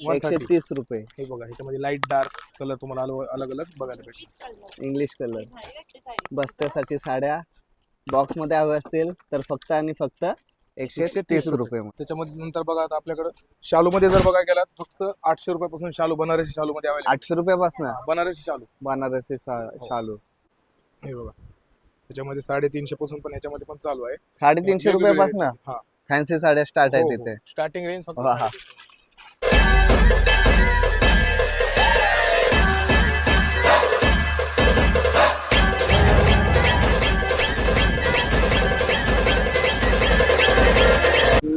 एकशे 130. तीस रुपये. हे बघा ह्याच्यामध्ये लाइट डार्क कलर तुम्हाला अलो- अलग अलग बघायला भेटेल. इंग्लिश कलर बस्त्यासाठी साड्या बॉक्समध्ये हवे असतील तर फक्त आणि फक्त एकशे 130 तीस रुपये. त्याच्यामध्ये नंतर बघा आता आपल्याकडे शालू मध्ये जर बघायला गेलात फक्त आठशे रुपयापासून शालू बनारसी शालू मध्ये अवेलेबल आठशे रुपयापासून? बनारसी शालू. बनारसी सा- हो. शालू. हे बघा. त्याच्यामध्ये साडेतीनशे पासून पण याच्यामध्ये पण चालू आहे. साडेतीनशे रुपयापासून? हा. फॅन्सी साड्या स्टार्ट हो, आहेत. तिथे स्टार्टिंग रेंज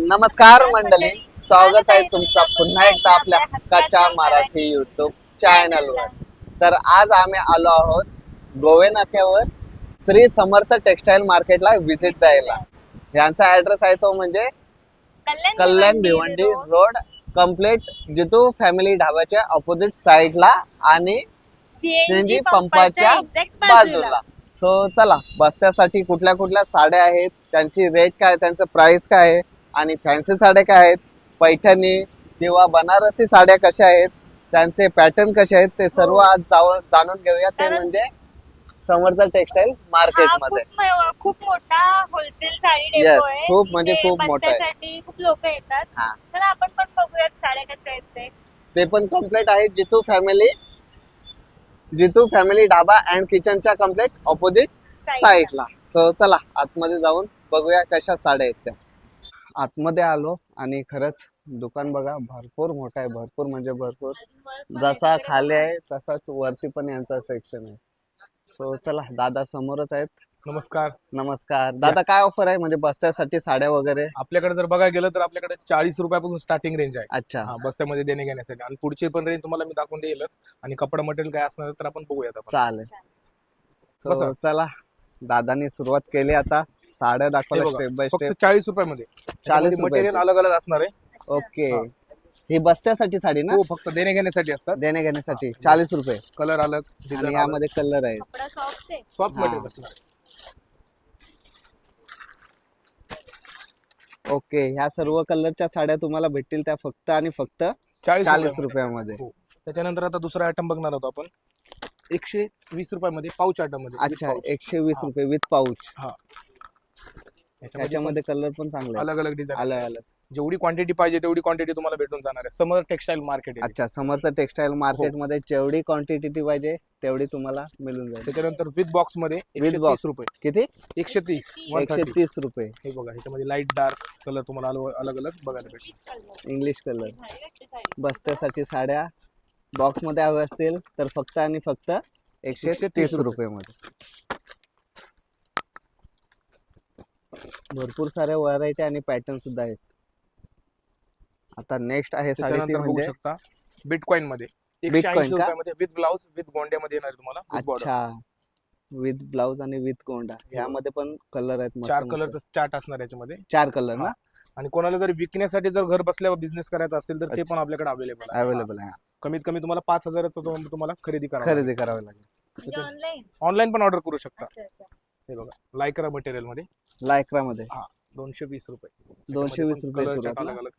नमस्कार मंडळी स्वागत आहे तुमचा पुन्हा एकदा आपल्या हक्काच्या मराठी युट्यूब चॅनलवर तर आज आम्ही आलो आहोत गोवे नाक्यावर श्री समर्थ टेक्सटाईल मार्केटला व्हिजिट द्यायला यांचा ऍड्रेस आहे तो म्हणजे Kalyan Bhiwandi road. Complete Jitu family ढाब्याच्या opposite साइडला आणि सीएनजी पंपाच्या बाजूला. सो चला बस्त्यासाठी कुठल्या कुठल्या साड्या आहेत त्यांची रेट काय त्यांचं प्राइस काय आहे आणि फॅन्सी साड्या काय आहेत? पैठणी किंवा बनारसी साड्या कशा आहेत? त्यांचे पॅटर्न कसे आहेत? ते सर्व आज जाऊन जाणून घेऊया. ते कारण- म्हणजे समर्थ टेक्सटाईल मार्केट हा मध्ये खूप म- खूप मोठा होलसेल साडी Yes, डेपो आहे. खूप म्हणजे इथे खूप मोठा आहे. खूप लोक येतात. हा. तर आपण पण बघूयात साड्या कशा आहेत ते. ते पण कंप्लीट आहे Jitu family Jitu family dhaba and किचनच्या complete opposite Side साईडला सो चला आतमध्ये जाऊन बघूया कशा साड्या आहेत त्या. आतमध्ये आलो आणि खरंच दुकान बघा भरपूर मोठं आहे भरपूर म्हणजे भरपूर. जसा खाली आहे तसाच वरती पण यांचा सेक्शन आहे. सो चला दादा समोरच आहेत. नमस्कार. नमस्कार. दादा काय ऑफर आहे? म्हणजे बस्त्यासाठी साड्या वगैरे? आपल्याकडे जर बघायला गेलं तर आपल्याकडे चाळीस रुपयापासून स्टार्टिंग रेंज आहे. अच्छा. हा बस्त्यामध्ये देणे घेण्यासाठी. आणि पुढची पण रेंज तुम्हाला मी दाखवून देईलच. आणि कपडा मटेरियल काय असणार तर आपण बघूयात आपण. चालेल. बसा. चला दादानी सुरुवात केली आता. साड्या हे दाखवल्या स्टेप बाय फक्त स्टेप चाळीस रुपयामध्ये. चाळीस मटेरियल. अलग अलग असणार आहे. ओके. हा. ही बस्त्यासाठी साडी ना? हो फक्त देणे घेण्यासाठी असतात. देण्या घेण्यासाठी चाळीस रुपये. कलर अलग आणि यामध्ये कलर आहेत. कपडा सॉफ्ट आहे. सॉफ्ट हा. Material okay. ह्या सर्व कलरच्या साड्या तुम्हाला भेटतील त्या फक्त आणि फक्त चाळीस चाळीस रुपयामध्ये. हो. त्याच्यानंतर आता दुसरा आयटम बघणार आहोत आपण. एकशे वीस रुपयामध्ये पाऊच आयटममध्ये. अच्छा. एकशे वीस हा. रुपये विथ पाऊच याच्यामध्ये त्याच्यामध्ये कलर पण चांगले. अलग अलग डिझाईन अलग अलग जेवढी क्वांटिटी पाहिजे तेवढी क्वांटिटी तुम्हाला भेटून जाणार आहे. समर टेक्सटाईल मार्केट अच्छा समर्थ टेक्सटाईल मार्केटमध्ये जेवढी क्वांटिटी पाहिजे तेवढी तुम्हाला मिळून जाईल. त्याच्यानंतर विथ बॉक्समध्ये With box. तीस रुपये. किती? एकशे तीस. एकशे तीस रुपये. हे बघा ह्याच्यामध्ये लाइट डार्क कलर तुम्हाला अलो- अलग अलग बघायला भेटेल. इंग्लिश कलर बस्त्यासाठी साड्या बॉक्समध्ये हवे असतील तर फक्त आणि फक्त एकशे 130 तीस. रुपये मध्ये. भरपूर साऱ्या व्हरायटी आणि पॅटर्न सुद्धा आहेत. आता नेक्स्ट आहे त्याच्यानंतर बघू म्हणजे शकता बिटकॉइनमध्ये. एकशे Bitcoin ऐंशी का? रुपयामध्ये विथ ब्लाउज विथ गोंड्यामध्ये येणार आहे तुम्हाला with border. अच्छा. विथ ब्लाउज आणि विथ गोंडा. ह्यामध्ये पण कलर आहेत मस्त चार मस्त. कलरचा चार्ट असणार याच्यामध्ये. चार कलर ना? आणि कोणाला जर विकण्यासाठी जर घर बसल्या बिझनेस करायचा असेल तर ते. पण आपल्याकडे अवेलेबल आहे. अवेलेबल आहे कमीत कमी तुम्हाला पाच हजाराचं तो- तुम्हाला खरेदी करा खरेदी करावी लागेल. म्हणजे ऑनलाईन ऑनलाईन पण ऑर्डर करू शकता. अच्छा अच्छा. हे बघा लायकरा मटेरियलमध्ये. लायक्रा मध्ये दोनशे वीस रुपये दोनशे वीस रुपये सुरुवात ना?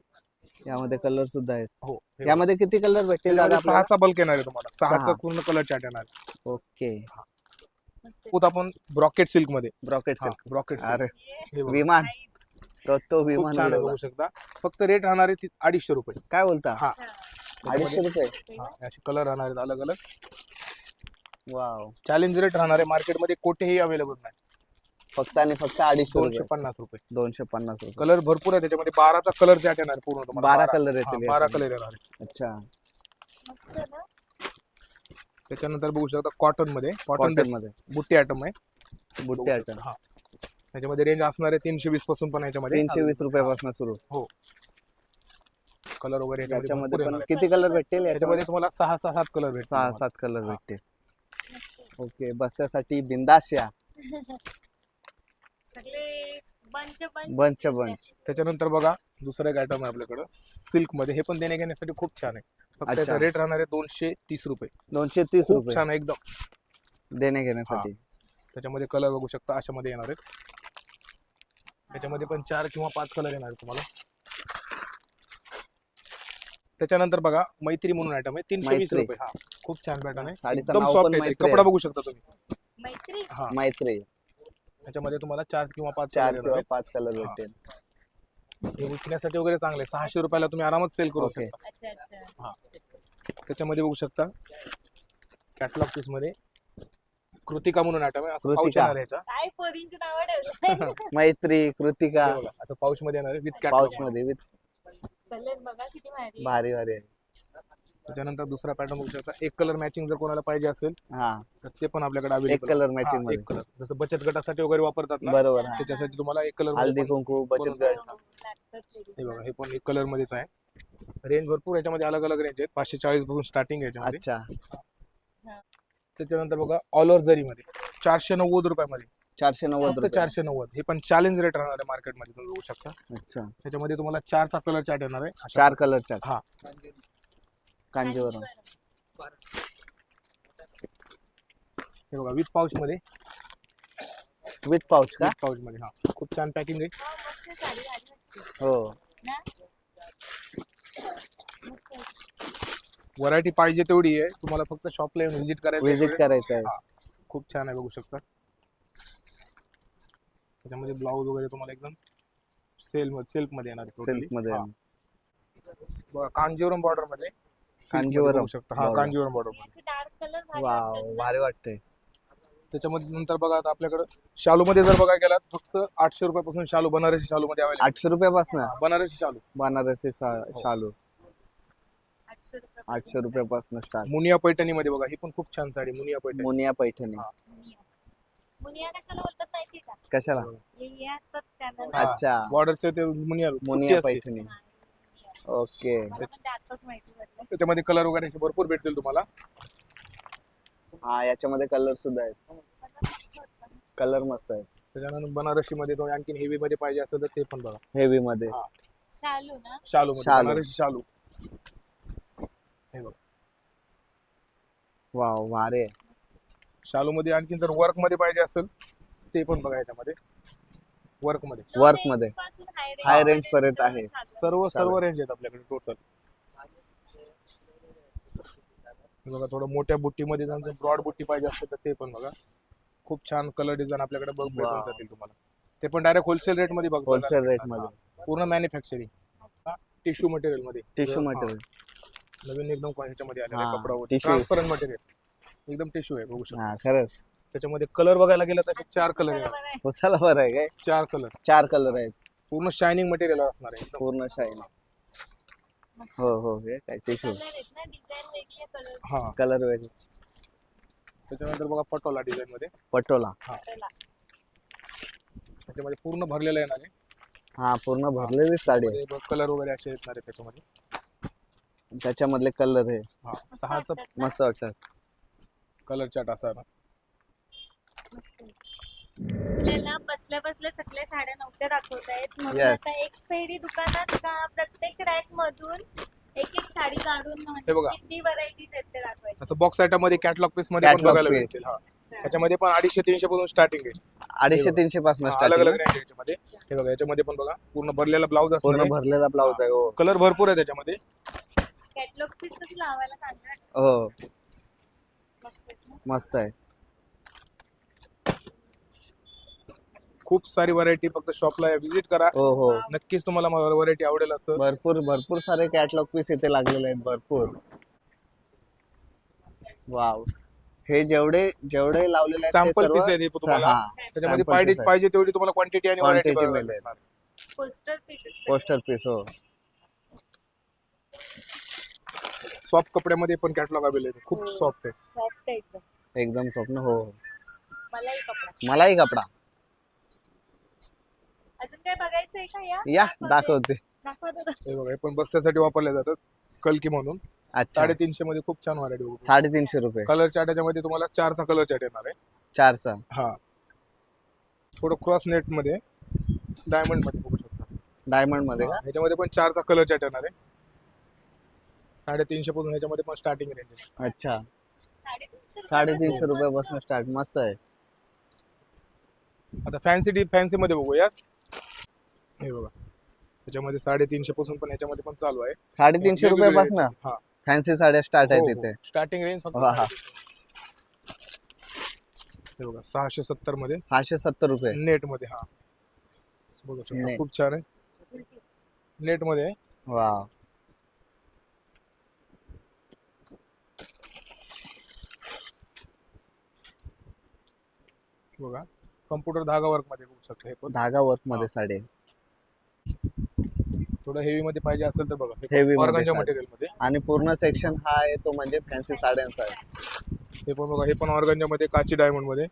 यामध्ये कलर सुद्धा आहेत. हो हे यामध्ये किती कलर भेटतील दादा त्याच्यामध्ये आपल्याला? सहाचा बल्क येणार आहे तुम्हाला. सहाचा सहा. पूर्ण कलर चार्ट येणार. आहे. ओके खूप आपण ब्रॉकेट सिल्कमध्ये. ब्रॉकेट ब्रॉकेट अरे हे बघा. विमान. तो तो खूप विमान छान आहे उडवला. बघू शकता. फक्त रेट राहणार आहे ती अडीचशे रुपये. काय बोलता? हा. अडीचशे रुपये? हा, असे कलर राहणार आहेत अलग अलग वाव चॅलेंज रेट राहणार आहे. मार्केटमध्ये कोठेही अवेलेबल नाही. फक्त आणि फक्त अडीचशे दोनशे रुपये पन्नास रुपये. दोनशे पन्नास रुपये. कलर भरपूर आहे त्याच्यामध्ये. बाराचा कलर चार्ट येणार पूर्ण तुम्हाला. बारा कलर हा, येतील बारा याच्यामध्ये. कलर येणार आहे अच्छा. त्याच्यानंतर बघू शकता कॉटनमध्ये कॉटन Cotton मध्ये. मध्ये बुट्टी आयटम आहे. बुट्टी आयटम. हा. त्याच्यामध्ये रेंज असणार आहे तीनशे वीसपासून पण याच्यामध्ये. तीनशे वीस रुपयापासून सुरू. कलर वगैरे याच्यामध्ये त्याच्यामध्ये भरपूर पण येणार आहे. किती कलर भेटतील याच्यामध्ये? तुम्हाला सहा सहा सात कलर सहा. सात कलर हा. भेटतील. ओके बसण्यासाठी बिंदास या. सगळे बंच बंच बंच बंच त्याच्यानंतर बघा दुसरं एक आयटम आहे आपल्याकडं. सिल्कमध्ये हे पण देणे घेण्यासाठी खूप छान आहे. फक्त अच्छा. त्याचा रेट राहणार आहे दोनशे तीस रुपये. दोनशे तीस खूप रुपये. छान आहे एकदम. देणे घेण्यासाठी त्याच्यामध्ये कलर बघू शकता अशामध्ये येणार आहेत. त्याच्यामध्ये पण चार किंवा पाच कलर येणार आहेत तुम्हाला. त्याच्यानंतर बघा मैत्री म्हणून आयटम आहे. तीनशे वीस मैत्री. रुपये. हा खूप छान पॅटर्न आहे. साडीचं एकदम नाव सॉफ्ट पण आहे मैत्री कपडा आहे. बघू शकता तुम्ही. मैत्री? हा. मैत्री. त्याच्यामध्ये तुम्हाला चार किंवा पाच चार color किंवा आहेत. पाच कलर हा. भेटेल. हे विकण्यासाठी वगैरे चांगले सहाशे रुपयाला तुम्ही आरामात सेल करू ओके. शकता. अच्छा अच्छा. त्याच्यामध्ये बघू शकता कॅटलॉग पीसमध्ये कृतिका म्हणून आयटम आहे. असं पाऊच कृतिका. येणार आहे ह्याचा. काय पोरींची नावं ठेवलं मैत्री कृतिका. हे बघा, असं पाऊच मध्ये येणार आहे विथ पाऊच कॅटलॉगमध्ये with कलर बघा किती भारी भारी भारी आहे. त्याच्यानंतर दुसरा पॅटर्न बघू शकता. एक कलर मॅचिंग जर कोणाला पाहिजे असेल हा. तर ते पण आपल्याकडे एक कलर मॅचिंगमध्ये. एक कलर जसं बचत गटासाठी वगैरे वापरतात ना बरोबर हा. त्याच्यासाठी तुम्हाला एक कलर हल्दी कुंकू बचत. गट. लागतात. हे बघा हे पण एक कलर मध्येच आहे. रेंज भरपूर याच्यामध्ये अलग अलग रेंज आहेत. पाचशे चाळीसपासून स्टार्टिंग आहे याच्यामध्ये. अच्छा. त्याच्यानंतर बघा ऑल ओव्हर जरी मध्ये चारशे नव्वद रुपयामध्ये. चारशे नव्वद फक्त चारशे नव्वद. हे पण चॅलेंज रेट राहणार आहे मार्केटमध्ये तुम्ही बघू शकता. अच्छा. त्याच्यामध्ये तुम्हाला चारचा कलर चार्ट येणार आहे. अशा- चार कलरच्या हा. कांजीवरम. हे बघा विथ पाऊच मध्ये. विथ पाऊच का? पाऊच मध्ये हा. खूप छान पॅकिंग आहे. हा. व्हरायटी पाहिजे तेवढी आहे. तुम्हाला फक्त शॉपला येऊन व्हिजिट करायचं विजिट वगैरे. करायचं आहे. हा. खूप छान आहे बघू शकता. त्याच्यामध्ये ब्लाऊज वगैरे तुम्हाला एकदम सेल सेल्फमध्ये येणार. सिल्कमध्ये हा. बघा कांजीवरम बॉर्डरमध्ये silk मध्ये कांजीवरम बघू शकता. हा. कांजीवरम बॉर्डर हे असे डार्क कलर भारी वाव. भारी वाटते त्याच्यामध्ये नंतर बघा आता आपल्याकडे शालू मध्ये जर बघा गेलात फक्त आठशे रुपयापासून शालू बनारसी शालू मध्ये अवेलेबल आठशे रुपयापासून? बनारसी शालू. बनारसी सा- शालू. आठशे रुपये आठशे रुपयापासून स्टार्ट मुनिया पैठणी मध्ये बघा ही पण खूप छान साडी मुनिया पैठणी. मोनिया पैठणी. हा. मुनिया कशाला बोलतात माहिती का? कशाला? हे हे असतात त्यांना. हा. अच्छा. बॉर्डरचे ते मुनिया मोनिया असते. पैठणी. ओके. मला पण ते आताच माहिती पडलं. त्याच्यामध्ये कलर वगैरे असे भरपूर भेटतील तुम्हाला. हा याच्यामध्ये कलर सुद्धा आहेत. मला. कलर मस्त आहे त्याच्यानंतर बनारसी मध्ये तो आणखी हेवी मध्ये पाहिजे असेल तर ते पण बघा. हेवी मध्ये. हा. शालू ना? शालू मध्ये शालू. बनारसी शालू. हे बघा. वाव भारी आहे. शालू मध्ये आणखी जर वर्कमध्ये पाहिजे असेल ते पण बघा याच्यामध्ये. वर्कमध्ये range मध्ये. High range पर्यंत आहे. सर्व सर्व. रेंज आहेत आपल्याकडे टोटल बघा थोडं मोठ्या बुट्टीमध्ये जर ब्रॉड बुट्टी पाहिजे असेल तर ते पण बघा. खूप छान कलर डिझाईन आपल्याकडे बघ भेटून. जातील तुम्हाला. ते पण डायरेक्ट होलसेल रेटमध्ये बघ होलसेल रेटमध्ये. पूर्ण मॅन्युफॅक्चरिंग टिश्यू मटेरियलमध्ये. टिश्यू. मटेरियल नवीन एकदम ह्याच्यामध्ये आलेलं कपडा. ट्रान्सपरंट मटेरियल एकदम टिश्यू आहे बघू शकता. हा खरंच. त्याच्यामध्ये कलर बघायला गेलं तर चार कलर आहे आहे. उसाला बरं आहे काय? चार कलर चार कलर आहेत. पूर्ण शायनिंग मटेरियल असणार आहे एकदम. पूर्ण शाईन हो हो हे काय आहे कलर हा. कलर वेगळे. त्याच्यानंतर बघा पटोला डिझाईन मध्ये. पटोला. त्याच्यामध्ये पूर्ण भरलेलं येणार आहे. हा पूर्ण भरलेली साडी आहे. कलर वगैरे असे येणार आहे त्याच्यामध्ये. त्याच्यामधले कलर हे. हा सहाचा मस्त वाटतात. कलर चार्ट असा. आपल्याला बसल्या बसल्या सगळ्या साड्या नव्हत्या दाखवतायत. म्हणून Yes. आता एक फेरी दुकानात का प्रत्येक रॅक मधून एक एक साडी काढून हे म्हणजे बघा. किती व्हरायटीज आहेत ते दाखवायचे. असं बॉक्स आयटममध्ये कॅटलॉग पीसमध्ये पण Catalog बघायला piece. भेटेल हा. त्याच्यामध्ये पण अडीचशे तीनशे पासून स्टार्टिंग आहे. अडीचशे तीनशे पासून हा, अलग अलग स्टार्टिंग रेंज आहे याच्यामध्ये. हे बघा याच्यामध्ये पण बघा पूर्ण भरलेला ब्लाऊज पूर्ण असणार भरलेला ब्लाऊज आहे हो. कलर भरपूर आहे त्याच्यामध्ये. कॅटलॉग पीस लावायला हो. मस्त आहेत आहे. खूप सारी व्हरायटी फक्त शॉपला व्हिजिट करा. हो हो. नक्कीच तुम्हाला व्हरायटी आवडेल असं. भरपूर भरपूर सारे कॅटलॉग पीस इथे लागलेले आहेत भरपूर. वाव हे जेवढे जेवढे लावलेले आहेत ते सॅम्पल सर्व पीस आहे हे तुम्हाला. हा, त्याच्यामध्ये sample पाहिजे piece आहे. पाहिजे तेवढी तुम्हाला क्वांटिटी आणि व्हरायटी Quantity मिळेल. पोस्टर पीस पोस्टर पीस हो. सॉफ्ट कपड्यामध्ये पण कॅटलॉग अवेलेबल आहे. खूप सॉफ्ट आहे. सॉफ्ट आहे एकदम. एकदम स्वप्न हो मलाही कपडा. मलाही कपडा. अजून काय बघायचंय का या? या दाखवते. दाखवा दादा. हे बघा हे पण बस्त्यासाठी वापरले जातात कलकी म्हणून. अच्छा. साडेतीनशे मध्ये खूप छान व्हरायटी साडेतीनशे रुपये. कलर चार्ट याच्यामध्ये तुम्हाला चारचा कलर चार्ट येणार आहे. चारचा. हा. थोडं क्रॉस नेटमध्ये डायमंडमध्ये बघू शकता. डायमंडमध्ये का? हा, ह्याच्यामध्ये पण चारचा कलर चार्ट येणार आहे. साडेतीनशे पासून ह्याच्यामध्ये पण स्टार्टिंग रेंज आहे. अच्छा. साडेतीनशे रुपये साडेतीनशे रुपयापासून स्टार्ट मस्त आहे. आता फॅन्सी डी फॅन्सी मध्ये बघूया. हे बघा. त्याच्यामध्ये साडेतीनशे पासून पण याच्यामध्ये पण चालू आहे. साडेतीनशे रुपयापासून. हा. फॅन्सी साड्या स्टार्ट आहेत हो, तिथे. हो. स्टार्टिंग रेंज फक्त हा. हे बघा सहाशे सत्तरमध्ये. सहाशे सत्तर रुपये. नेटमध्ये हा. बघू शकता. Net. खूप छान आहे. नेटमध्ये आहे. वा बघा. कम्प्युटर धागा वर्कमध्ये बघू शकता हे पण. धागा वर्कमध्ये साडी. थोडं हेवी मध्ये पाहिजे असेल तर बघा. Heavy मध्ये ऑर्गनच्या साडी. मटेरियलमध्ये. आणि पूर्ण सेक्शन हा आहे तो म्हणजे फॅन्सी साड्यांचा आहे. हे पण बघा हे पण ऑर्गनच्या मध्ये काची डायमंडमध्ये.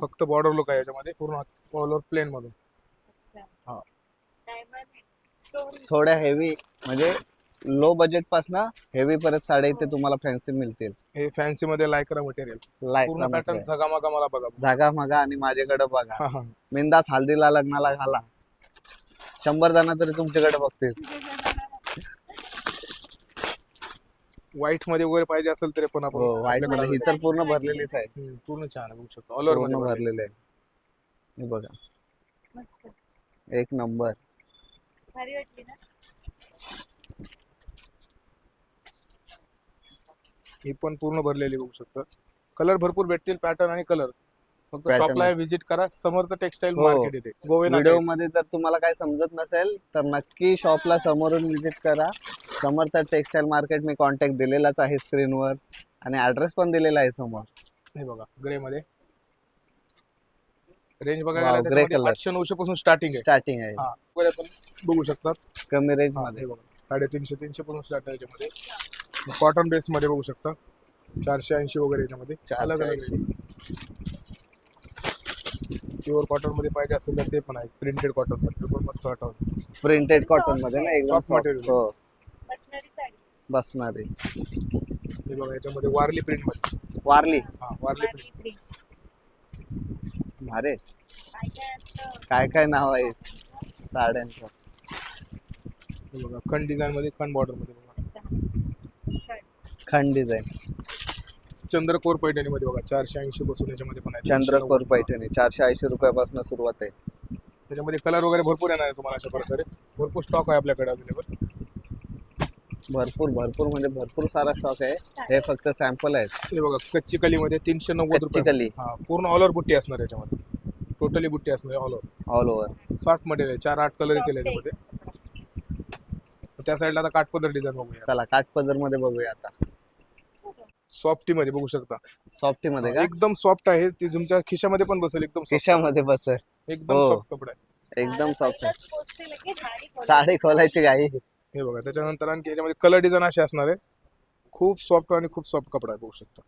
फक्त बॉर्डर लुक आहे याच्यामध्ये पूर्ण ऑल ओव्हर प्लेन मधून. अच्छा. हा. डायमंड स्टोन थोड्या हेवी म्हणजे लो बजेट पासन हेवी परत साड्या इथे तुम्हाला फॅन्सी मिळतील. हे फॅन्सी मध्ये लायकरा मटेरियल पूर्ण पॅटर्न लाईक झगामागा मला बघा. जागा मगा आणि माझ्याकडे बघा. हा हा. मिंदास हल्दीला लग्नाला घाला. शंभर जण तरी तुमच्याकडे बघतील. व्हाईटमध्ये वगैरे पाहिजे असेल तरी पण आपण हो व्हाईट आपल्याकडे मध्ये ही तर पूर्ण भरलेलीच आहे. हम्म, पूर्ण छान आहे बघू शकतो. ऑल ओव्हर पूर्णमध्ये भरलेले आहे. हे बघा. मस्त. एक नंबर भारी वाटली ना? ही पण पूर्ण भरलेली बघू शकता. कलर भरपूर भेटतील पॅटर्न आणि कलर फक्त Pattern शॉपला आहे. व्हिजिट करा. समर्थ टेक्सटाईल हो. मार्केट येते. गोवे व्हिडिओमध्ये जर तुम्हाला काही समजत नसेल तर नक्की शॉपला समोरून विजिट करा. समर्थ टेक्सटाईल मार्केट मी कॉन्टॅक्ट दिलेलाच आहे स्क्रीनवर आणि ऍड्रेस पण दिलेला आहे समोर. हे बघा ग्रे मध्ये. रेंज बघायला Wow, grey त्याच्यामध्ये color. आठशे नऊशे पासून स्टार्टिंग आहे. स्टार्टिंग आहे. हा वगैरे बघू शकतात. कमी रेंजमध्ये. हे बघा. साडेतीनशे तीनशे पासून स्टार्ट आहे याच्यामध्ये. कॉटन बेस मध्ये बघू शकता. चारशे ऐंशी वगैरे याच्यामध्ये. अलग अलग 480. प्युअर कॉटनमध्ये पाहिजे असेल तर ते पण आहे. प्रिंटेड कॉटनमध्ये. ते पण मस्त वाटतं. प्रिंटेड कॉटनमध्ये ना एकदम Soft soft. material. हो. बसणारी हे बघा याच्यामध्ये वारली प्रिंटमध्ये. वारली हा वारली प्रिंट. भारे. काय काय नाव आहे? साड्यांचं. हे बघा खंड डिझाईन मध्ये खंड बॉर्डरमध्ये बघा. खंड डिझाईन चंद्रकोर पैठणी मध्ये बघा चारशे ऐंशी पासून याच्यामध्ये पण आहे. चंद्रकोर 390. पैठणी चारशे ऐंशी रुपयापासून सुरुवात आहे. त्याच्यामध्ये कलर वगैरे भरपूर येणार आहे तुम्हाला अशा प्रकारे. भरपूर स्टॉक आहे आपल्याकडे अवेलेबल भरपूर भरपूर म्हणजे भरपूर सारा स्टॉक आहे. हे फक्त सॅम्पल आहेत. हे बघा कच्ची कली मध्ये तीनशे नव्वद कच्ची रुपये. कली. हा पूर्ण ऑल ओव्हर बुट्टी असणार याच्यामध्ये. टोटली बुट्टी असणार all over all over soft material आहे चार आठ कलर येतील याच्यामध्ये. त्या साईडला आता काठपदर डिझाईन बघूया. चला काठपदरमध्ये बघूया आता. सॉफ्टी मध्ये बघू शकता. सॉफ्टी मध्ये का? एकदम सॉफ्ट आहे. ती तुमच्या खिशामध्ये पण बसेल एकदम soft. खिशामध्ये बस एकदम हो. सॉफ्ट कपडा. आहे. एकदम सॉफ्ट साडी खोला. साडी खोलायची गाई हे बघा त्याच्यानंतर आणखी याच्यामध्ये कलर डिझाईन असे असणार आहे खूप सॉफ्ट आणि खूप सॉफ्ट कपडा आहे बघू शकता.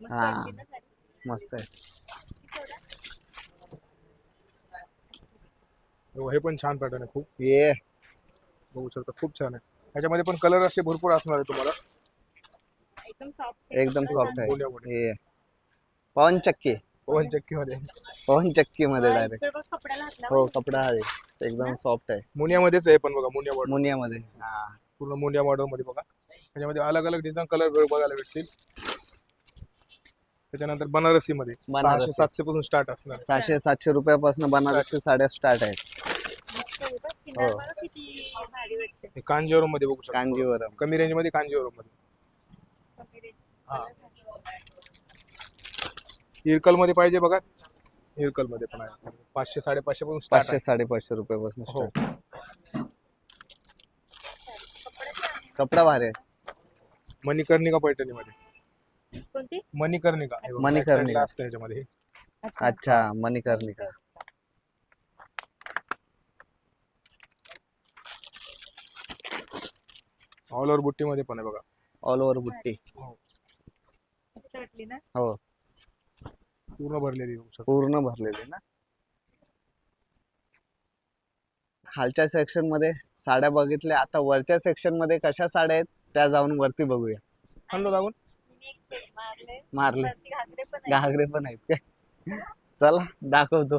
मस्त हा. आहे हे बघा, हे पण छान पॅटर्न आहे खूप. ये. बघू शकता खूप छान आहे. ह्याच्यामध्ये पण कलर असे भरपूर असणार आहे तुम्हाला. एकदम सॉफ्ट एकदम सॉफ्ट आहे. पवन चक्की. पवन चक्की मध्ये पवन चक्की मध्ये डायरेक्ट कपड्याला हात हो कपडा आहे. एकदम सॉफ्ट आहे. मुनियामध्येच आहे पण बघा मुनिया बॉर्डर मुनियामध्ये हा. पूर्ण मुनिया बॉर्डरमध्ये बघा. त्याच्यामध्ये अलग अलग डिझाईन कलर बघायला भेटतील. त्याच्यानंतर बनारसी मध्ये बनारसी. सहाशे सातशे पासून स्टार्ट असणार आहे. सहाशे सातशे रुपयापासून बनारसी साड्या स्टार्ट आहेत. हो. किती भारी वाटते. हे कांजीवरममध्ये बघू शकता. कांजीवरम. कमी रेंजमध्ये कांजीवरममध्ये. हा. इरकलमध्ये पाहिजे बघा. इरकलमध्ये पण आहे. पाचशे साडेपाचशे पासून स्टार्ट पाचशे साडेपाचशे रुपयापासून हो. स्टार्ट कपडा भारी आहे. मणिकर्णिका पैठणी मध्ये कोणती? मणिकर्णिका. हे बघा, मणिकर्णिका. back side ला असतं याच्यामध्ये अच्छा मणिकर्णिका. ऑल ओव्हर बुट्टी मध्ये पण आहे बघा. ऑल ओव्हर बुट्टी. वाटली ना? हो. पूर्ण भरलेली पूर्ण भरलेली ना? खालच्या सेक्शनमध्ये साड्या बघितल्या. आता वरच्या सेक्शनमध्ये कशा साड्या आहेत त्या जाऊन वरती बघूया. आणलो एक ते मारले. मारले वरती घागरे पण आहे घागरे पण आहेत काय चला दाखवतो.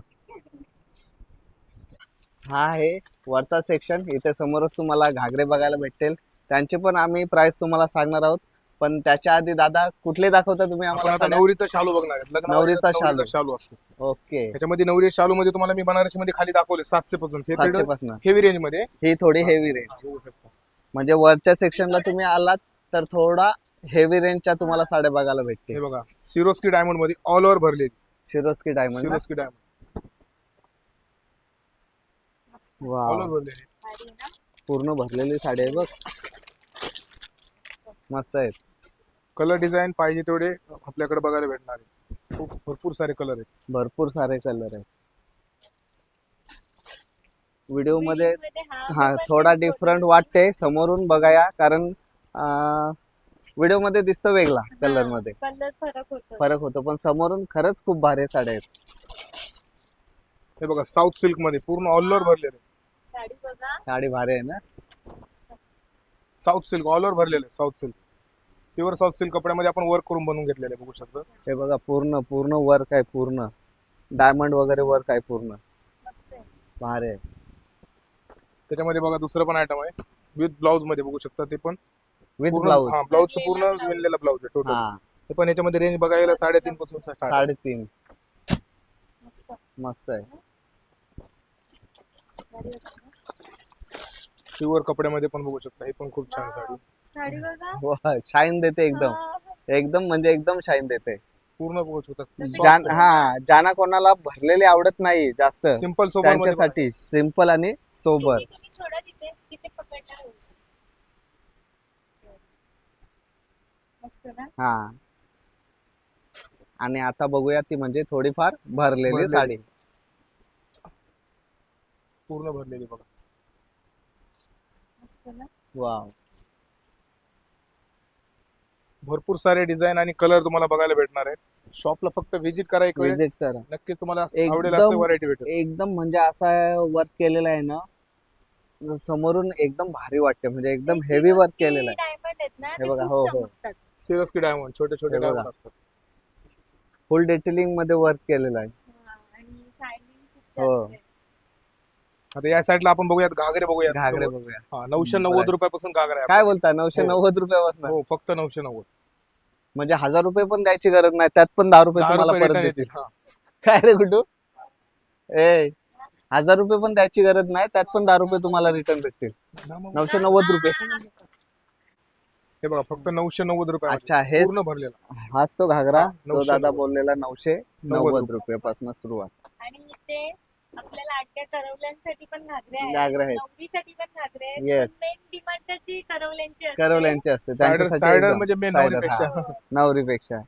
हा आहे वरचा सेक्शन इथे समोरच तुम्हाला घागरे बघायला भेटतील. त्यांचे पण आम्ही प्राइस तुम्हाला सांगणार आहोत. पण त्याच्या आधी दादा कुठले दाखवता तुम्ही आपण आम्हाला आता? नवरीचा शालू बघणार आहेत. लग्नामध्ये नवरीचा शालू. शालू असतो. ओके. त्याच्यामध्ये नवरी शालू मध्ये तुम्हाला मी बनारसी मध्ये खाली दाखवले सातशे पासून सातशे पासून. हेवी रेंजमध्ये. ही थोडी हेवी रेंज बघू शकता. म्हणजे वरच्या सेक्शनला तुम्ही आलात तर थोडा हेवी रेंजच्या तुम्हाला साड्या बघायला हे भेटतील बघा सिरोस्की डायमंडमध्ये ऑल ओव्हर भरलेली शिरोस्की डायमंड सिरोस्की डायमंड वा ऑल ओव्हर भरलेली पूर्ण भरलेली साडी आहे बघ. मस्त आहेत. कलर डिझाईन पाहिजे तेवढे आपल्याकडे बघायला भेटणार आहे. खूप भरपूर सारे कलर आहेत. भरपूर सारे कलर आहेत. व्हिडिओमध्ये हा थोडा डिफरंट वाटते. समोरून बघाया कारण व्हिडिओमध्ये दिसतं वेगळा कलरमध्ये कलर फरक होतो. फरक होतो पण समोरून खरंच खूप भारी साड्या आहेत. हे बघा साऊथ सिल्कमध्ये पूर्ण ऑल ओव्हर भरलेले. साडी बघा. साडी भारी आहे ना? साऊथ सिल्क ऑल ओव्हर भरलेले south silk. Pure south silk कपड्यामध्ये आपण वर्क करून बनवून घेतलेले आहे, बघू शकता. हे बघा पूर्ण पूर्ण वर्क आहे पूर्ण. डायमंड वगैरे वर्क आहे पूर्ण. मस्त आहे भारी आहे. त्याच्यामध्ये बघा दुसरं पण आयटम आहे. विथ ब्लाऊजमध्ये बघू शकता ते पण. विथ ब्लाऊज हा ब्लाऊज पूर्ण विणलेला ब्लाऊज आहे टोटल हा. ते पण याच्यामध्ये रेंज बघायला साडेतीन पासून साडेतीन. मस्त. आहे? प्युअर कपड्यामध्ये पण बघू शकता. हे पण खूप छान साडी. साडी बघा. शाईन देते एकदम. एकदम म्हणजे एकदम शाईन देते. पूर्ण बघू शकता. जान हा ज्यांना कोणाला भरलेली आवडत नाही जास्त. सिंपल सोबत. त्यांच्यासाठी सिंपल आणि सोबर तुम्ही तुम्ही थोडं तिथे तिथे पकडणार होईल मस्त ना? हा. आणि आता बघूया ती म्हणजे थोडीफार भरलेली भरलेली. साडी. पूर्ण भरलेली बघा. वाव भरपूर सारे डिझाईन आणि कलर तुम्हाला बघायला भेटणार आहेत शॉपला फक्त व्हिजिट करा एक वेळेस विजिट करा नक्की तुम्हाला एकदम- आवडेल असं व्हरायटी भेटेल एकदम म्हणजे असा वर्क केलेला आहे ना समोरून एकदम भारी वाटते म्हणजे एकदम हेवी वर्क केलेलं आहे डायमंड आहेत ना हे ते बघा, खूप हो, हो. चमकतात. सिरियस की डायमंड छोटे छोटे हे बघा. डायमंड असतात फुल डिटेलिंगमध्ये वर्क केलेलं आहे हा, आणि शायनिंग खूप हो. जास्त आहे. आता या साईडला आपण बघूयात घागरे बघूयात घागरे. बघूया हा नऊशे बरं. नव्वद रुपयापासून घागरा आहे काय बोलता नऊशे हो. नव्वद रुपयापासून. हो फक्त नऊशे नव्वद म्हणजे हजार रुपये पण द्यायची गरज नाही त्यात पण दहा रुपये दहा तुम्हाला रुपये परत return देतील येतील हा. काय रे कुठू ए हजार रुपये पण द्यायची गरज नाही त्यात पण दहा रुपये तुम्हाला रिटर्न भेटतील ना मग. नऊशे नव्वद रुपये हे बघा फक्त नऊशे नव्वद रुपये अच्छा हे पूर्ण भरलेला हाच तो घागरा जो 990. दादा बोललेला नऊशे नव्वद रुपये. रुपयापासून सुरुवात आणि इथे आपल्याला आट्या करवल्यांसाठी पण घागरे आहेत घागरे आहेत. नवरीसाठी पण घागरे आहेत. मेन डिमांड त्याची करवल्यांची असते. करवल्यांचे असते सायडर त्यांच्यासाठी सायडर एकदम म्हणजे मेन सायडर, नवरीपेक्षा. नवरीपेक्षा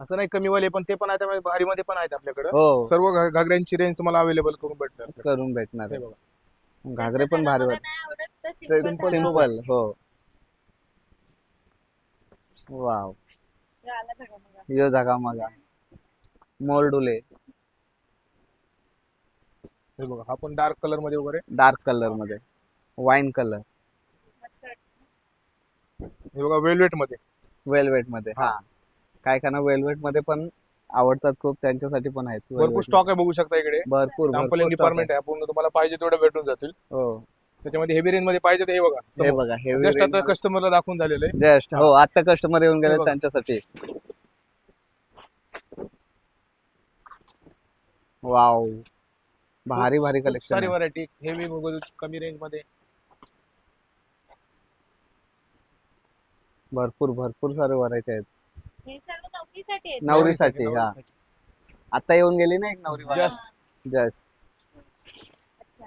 असं नाही कमीवाले पण ते पण आहेत त्यामुळे भारीमध्ये पण आहेत आपल्याकडे हो सर्व घा- घागऱ्यांची रेंज तुम्हाला अवेलेबल करून भेटणार करून भेटणार हे आहे. बघा घागरे पण भारी मला वाटत नाही आवडत तर ते simple simple घागरा. सिंपल हो वाव. यो जागा मगा मोरडुले हे बघा हा पण डार्क कलरमध्ये वगैरे? डार्क कलरमध्ये. Wine colour. हे बघा वेलवेटमध्ये. वेलवेटमध्ये. हा. काय का ना वेलवेटमध्ये पण आवडतात खूप त्यांच्यासाठी पण आहेत. भरपूर स्टॉक आहे बघू शकता इकडे. भरपूर सॅम्पलिंग डिपार्टमेंट आहे. पूर्ण तुम्हाला पाहिजे तेवढे भेटून जातील. हो. त्याच्यामध्ये हेवी रेंजमध्ये पाहिजे ते हे बघा. हे बघा जस्ट आता हेवी कस्टमरला दाखवून झालेलं आहे. जस्ट हो आता कस्टमर येऊन गेले. त्यांच्यासाठी. वाव भारी भारी कलेक्शन सारी व्हरायटी हेवी बघू कमी रेंजमध्ये भरपूर भरपूर सारे व्हरायटी आहेत हे सर्व नवरीसाठी आहेत. नवरीसाठी, हा. आता येऊन गेली ना एक नवरी Just. जस्ट अच्छा.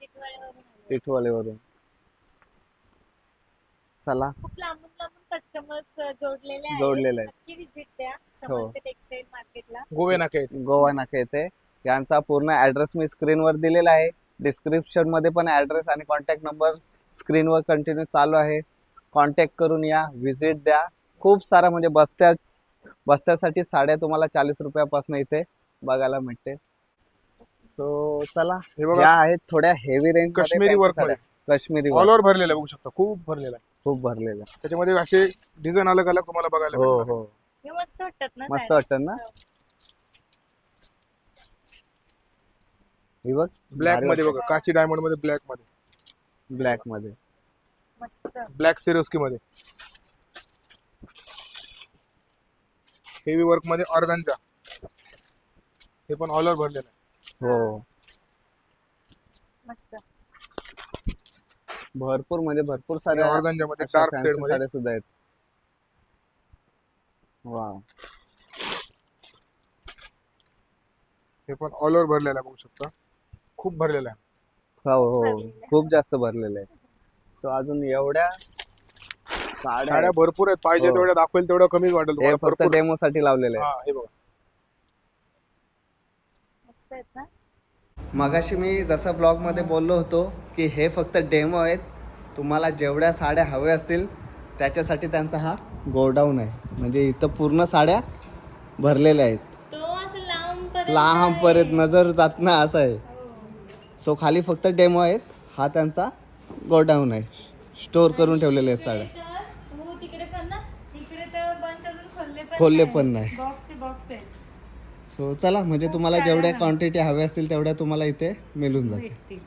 टिटवाळ्यावरून आले. टिटवालेवरून चला खूप लांबून लांबून कस्टमर्स जोडलेले आहेत जोडलेले आहेत. नक्की विजिट द्या हो. समर्थ टेक्सटाईल मार्केटला गोवे नाके आहेत. गोवा नाका येथे यांचा पूर्ण ऍड्रेस मी स्क्रीनवर दिलेला आहे. डिस्क्रिप्शनमध्ये पण ऍड्रेस आणि कॉन्टॅक्ट नंबर स्क्रीनवर कंटिन्यू चालू आहे. कॉन्टॅक्ट करून या व्हिजिट द्या. खूप सारा म्हणजे बस्त्या बस्त्यासाठी साड्या तुम्हाला चाळीस रुपयापासून इथे बघायला मिळते. सो चला. हे बघा. या आहेत थोड्या heavy range Kashmiri work Kashmiri all work over भरलेला आहे बघू शकता. खूप भरलेला आहे. खूप भरलेलं त्याच्यामध्ये असे डिझाईन अलग अलग तुम्हाला बघायला हो भेटणार. हो. हे मस्त वाटतात ना मस्त साड्या? वाटतं ना? ही बघ ब्लॅकमध्ये बघा काची डायमंडमध्ये ब्लॅकमध्ये. ब्लॅकमध्ये. मस्त. ब्लॅक सिरोस्की मध्ये. हेवी वर्कमध्ये ऑर्गनचा हे पण ऑलर भरलेलं आहे. हो. मस्त. भरपूर म्हणजे भरपूर साऱ्या ऑर्गनच्या मध्ये अशा डार्क fancy शेडमध्ये. साड्या सुद्धा आहेत. वा हे पण ऑल ओव्हर भरलेलं आहे बघू शकता. खूप भरलेलं आहे. हो हो. खूप जास्त भरलेले आहे. सो अजून एवढ्या साड्या. भरपूर आहेत. पाहिजे हो. तेवढ्या दाखवेल तेवढं कमीच वाटेल हे तुम्हाला. फक्त भरपूर. डेमो साठी लावलेले आहे हा हे बघा. मस्त आहेत ना? मगाशी मी जसं ब्लॉगमध्ये बोललो होतो की हे फक्त डेमो आहेत. तुम्हाला जेवढ्या साड्या हव्या असतील त्याच्यासाठी त्यांचा हा गोडाऊन आहे. म्हणजे इथं पूर्ण साड्या भरलेल्या आहेत. तो असं लांब पर्यंत लांबपर्यंत नजर जात ना असं आहे. सो खाली फक्त डेमो आहेत. हा त्यांचा गोडाऊन आहे. स्टोर करून ठेवलेले आहेत साड्या. खोलले पण नाही. सो चला म्हणजे तुम्हाला जेवढ्या क्वांटिटी हव्या असतील तेवढ्या तुम्हाला इथे मिळून जातील.